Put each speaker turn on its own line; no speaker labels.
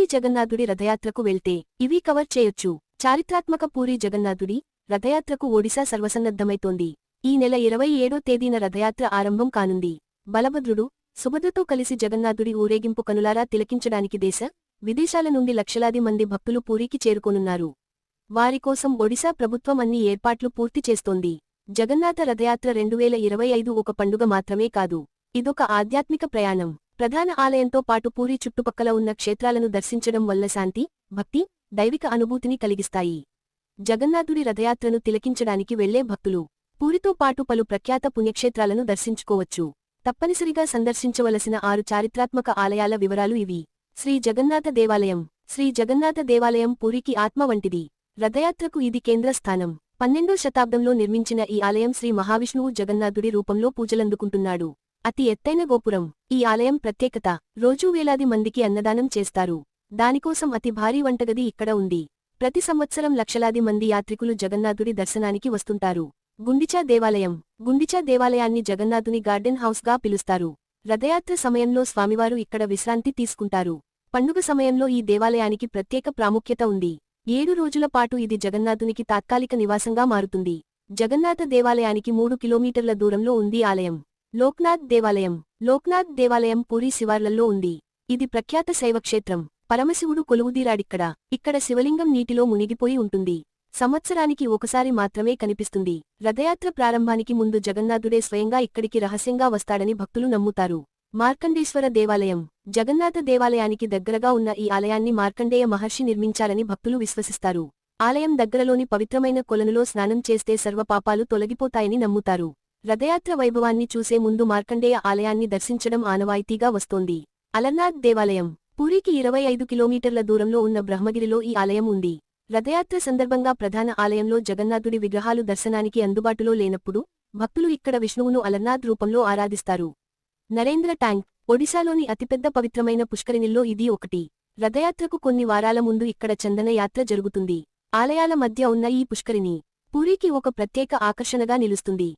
పూరీ జగన్నాథుడి రథయాత్రకు వెళ్తే ఇవి కవర్ చేయొచ్చు. చారిత్రాత్మక పూరీ జగన్నాథుడి రథయాత్రకు ఒడిశా సర్వసన్నద్ధమైతోంది. ఈ నెల ఇరవై ఏడో తేదీన రథయాత్ర ఆరంభం కానుంది. బలభద్రుడు సుభద్రతో కలిసి జగన్నాథుడి ఊరేగింపు కనులారా తిలకించడానికి దేశ విదేశాల నుండి లక్షలాది మంది భక్తులు పూరీకి చేరుకోనున్నారు. వారికోసం ఒడిశా ప్రభుత్వం అన్ని ఏర్పాట్లు పూర్తి చేస్తోంది. జగన్నాథ రథయాత్ర రెండువేల ఇరవై ఐదు ఒక పండుగ మాత్రమే కాదు. ఇదొక ఆధ్యాత్మిక ప్రయాణం. ప్రధాన ఆలయంతో పాటు పూరి చుట్టుపక్కల ఉన్న క్షేత్రాలను దర్శించడం వల్ల శాంతి భక్తి దైవిక అనుభూతిని కలిగిస్తాయి. జగన్నాథుడి రథయాత్రను తిలకించడానికి వెళ్ళే భక్తులు పూరితో పాటు పలు ప్రఖ్యాత పుణ్యక్షేత్రాలను దర్శించుకోవచ్చు. తప్పనిసరిగా సందర్శించవలసిన ఆరు చారిత్రాత్మక ఆలయాల వివరాలు ఇవి. శ్రీ జగన్నాథ దేవాలయం. శ్రీ జగన్నాథ దేవాలయం పూరికి ఆత్మ వంటిది. రథయాత్రకు ఇది కేంద్ర స్థానం. పన్నెండో శతాబ్దంలో నిర్మించిన ఈ ఆలయం శ్రీ మహావిష్ణువు జగన్నాథుడి రూపంలో పూజలందుకుంటున్నాడు. అతి ఎత్తైన గోపురం ఈ ఆలయం ప్రత్యేకత. రోజూ వేలాది మందికి అన్నదానం చేస్తారు. దానికోసం అతి భారీ వంటగది ఇక్కడ ఉంది. ప్రతి సంవత్సరం లక్షలాది మంది యాత్రికులు జగన్నాథుడి దర్శనానికి వస్తుంటారు. గుండిచా దేవాలయం. గుండిచా దేవాలయాన్ని జగన్నాథుని గార్డెన్ హౌస్గా పిలుస్తారు. రథయాత్ర సమయంలో స్వామివారు ఇక్కడ విశ్రాంతి తీసుకుంటారు. పండుగ సమయంలో ఈ దేవాలయానికి ప్రత్యేక ప్రాముఖ్యత ఉంది. ఏడు రోజుల పాటు ఇది జగన్నాథునికి తాత్కాలిక నివాసంగా మారుతుంది. జగన్నాథ దేవాలయానికి మూడు కిలోమీటర్ల దూరంలో ఉంది ఆలయం. లోక్నాథ్ దేవాలయం. లోక్నాథ్ దేవాలయం పూరీ శివార్లలో ఉంది. ఇది ప్రఖ్యాత శైవక్షేత్రం. పరమశివుడు కొలువుదీరాడిక్కడ. ఇక్కడ శివలింగం నీటిలో మునిగిపోయి ఉంటుంది. సంవత్సరానికి ఒకసారి మాత్రమే కనిపిస్తుంది. రథయాత్ర ప్రారంభానికి ముందు జగన్నాథుడే స్వయంగా ఇక్కడికి రహస్యంగా వస్తాడని భక్తులు నమ్ముతారు. మార్కండేశ్వర దేవాలయం. జగన్నాథ దేవాలయానికి దగ్గరగా ఉన్న ఈ ఆలయాన్ని మార్కండేయ మహర్షి నిర్మించారని భక్తులు విశ్వసిస్తారు. ఆలయం దగ్గరలోని పవిత్రమైన కొలనులో స్నానం చేస్తే సర్వపాపాలు తొలగిపోతాయని నమ్ముతారు. రథయాత్ర వైభవాన్ని చూసే ముందు మార్కండేయ ఆలయాన్ని దర్శించడం ఆనవాయితీగా వస్తోంది. అలర్నాథ్ దేవాలయం. పూరికి ఇరవై ఐదు కిలోమీటర్ల దూరంలో ఉన్న బ్రహ్మగిరిలో ఈ ఆలయం ఉంది. రథయాత్ర సందర్భంగా ప్రధాన ఆలయంలో జగన్నాథుడి విగ్రహాలు దర్శనానికి అందుబాటులో లేనప్పుడు భక్తులు ఇక్కడ విష్ణువును అలర్నాథ్ రూపంలో ఆరాధిస్తారు. నరేంద్ర ట్యాంక్. ఒడిశాలోని అతిపెద్ద పవిత్రమైన పుష్కరిణిల్లో ఇది ఒకటి. రథయాత్రకు కొన్ని వారాల ముందు ఇక్కడ చందన యాత్ర జరుగుతుంది. ఆలయాల మధ్య ఉన్న ఈ పుష్కరిణి పూరికి ఒక ప్రత్యేక ఆకర్షణగా నిలుస్తుంది.